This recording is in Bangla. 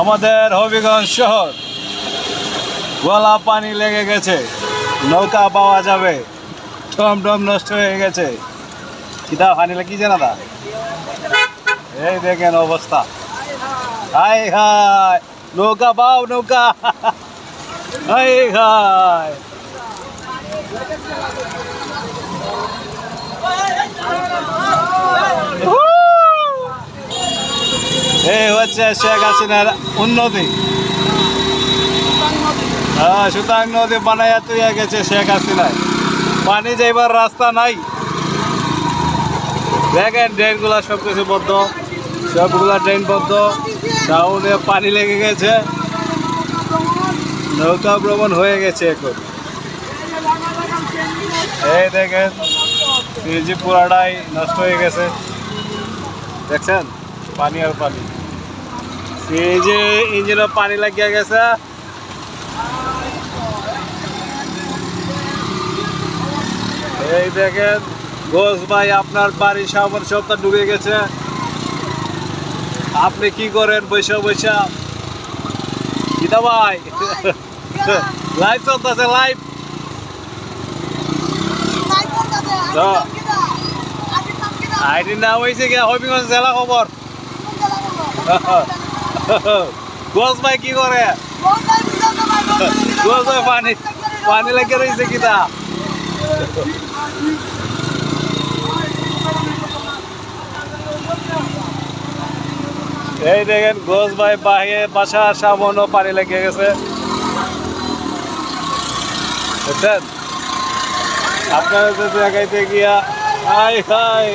আমাদের হবিগঞ্জ শহর। গলা পানি লেগে গেছে, নৌকা পাওয়া যাবে। টম টম নষ্ট হয়ে গেছে। কিতা পানি লাগি জানা দা? এই দেখেন অবস্থা। হাই হাই, নৌকা পাও, নৌকা। হাই হাই এই হচ্ছে শেখ হাসিনার উন্নতি। হ্যাঁ সুতাং নদী বানাইয়া তুইয়া গেছে শেখ হাসিনায়। পানি যাইবার রাস্তা নাই। দেখেন ড্রেনগুলা সব কিছু বদ্ধ। সবগুলা ড্রেন বদ্ধ। টাউনে পানি লেগে গেছে। নৌকা ভ্রমণ হয়ে গেছে এখন। এই দেখেন পুরাটাই নষ্ট হয়ে গেছে। দেখছেন? পানি আর পানি। সিএনজি ইঞ্জিনে পানি লাগিয়ে গেছে। এই দেখেন, ঘোষ ভাই আপনার বাড়ির সামন সবটা ডুবে গেছে। আপনি কি করেন? বৈশা বৈশা। গীতা ভাই, লাইভ চলতেছে, লাইভ। আইডির নাম হয়েছে কি হবিগঞ্জ জেলা খবর। ঘোষ ভাই কি করে? ঘোষ ভাই পানি পানি লাগিয়ে রয়েছে কিতা? এই দেখেন ঘোষ ভাই বাহিরে বাসার সামনও পানি লেগে গেছে। আপনারা জায়গাইতে গিয়া, হাই হাই।